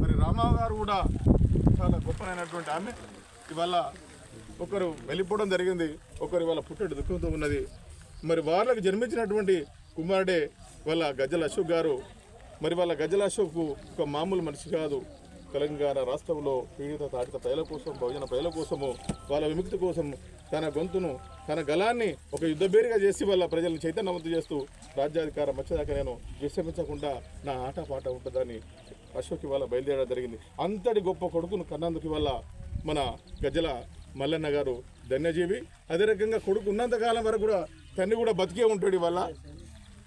మరి రామారావు గారు కూడా చాలా గొప్పనైనటువంటి ఆమె. ఇవాళ ఒకరు వెళ్ళిపోవడం జరిగింది. ఒకరు ఇవాళ పుట్టడు దుఃఖంతో ఉన్నది. మరి వాళ్ళకి జన్మించినటువంటి కుమారుడే వాళ్ళ గజ్జల అశోక్ గారు. మరి వాళ్ళ గజ్జల అశోక్ ఒక మామూలు మనిషి కాదు. తెలంగాణ రాష్ట్రంలో పీడిత తాడిత ప్రజల కోసం బహుజన ప్రజల కోసము వాళ్ళ విముక్తి కోసం తన గొంతును తన గలాన్ని ఒక యుద్ధబేరిగా చేసి వాళ్ళ ప్రజలను చైతన్యవంతం చేస్తూ రాజ్యాధికారం వచ్చేదాకా నేను విశ్రమించకుండా నా ఆటపాట ఉంటుందని అశోక్ ఇవాళ బయలుదేరడం జరిగింది. అంతటి గొప్ప కొడుకును కన్నందుకు ఇవాళ మన గజ్జల మల్లన్న గారు ధన్యజీవి. అదే రకంగా కొడుకు ఉన్నంత కాలం వరకు కూడా తండ్రి కూడా బతికే ఉంటాడు ఇవాళ.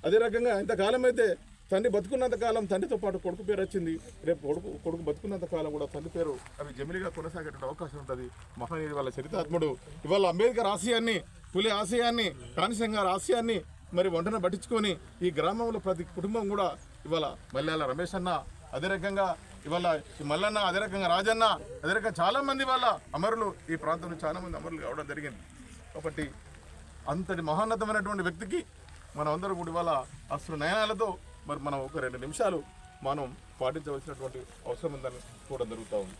అదే రకంగా ఇంతకాలం అయితే తండ్రి బతుకున్నంత కాలం తండ్రితో పాటు కొడుకు పేరు వచ్చింది. రేపు కొడుకు కొడుకు బతుకున్నంత కాలం కూడా తండ్రి పేరు అవి జమిలిగా కొనసాగే అవకాశం ఉంటుంది. మహనీయుడు వాళ్ళ చరితాత్ముడు. ఇవాళ అంబేద్కర్ ఆశయాన్ని పులి ఆశయాన్ని కానిసింగ్ గారి ఆశయాన్ని మరి వంటన పట్టించుకొని ఈ గ్రామంలో ప్రతి కుటుంబం కూడా ఇవాళ మల్లెల రమేష్ అన్న అదే రకంగా ఇవాళ మల్లన్న అదే రకంగా రాజన్న అదే రకంగా చాలామంది వాళ్ళ అమరులు ఈ ప్రాంతంలో చాలా మంది అమరులు కావడం జరిగింది. కాబట్టి అంతటి మహోన్నతమైనటువంటి వ్యక్తికి మనం అందరూ కూడా ఇవాళ అసలు నయనాలతో మరి మనం ఒక రెండు నిమిషాలు మనం పాటించవలసినటువంటి అవసరం ఉందని కూడా జరుగుతూ ఉంది.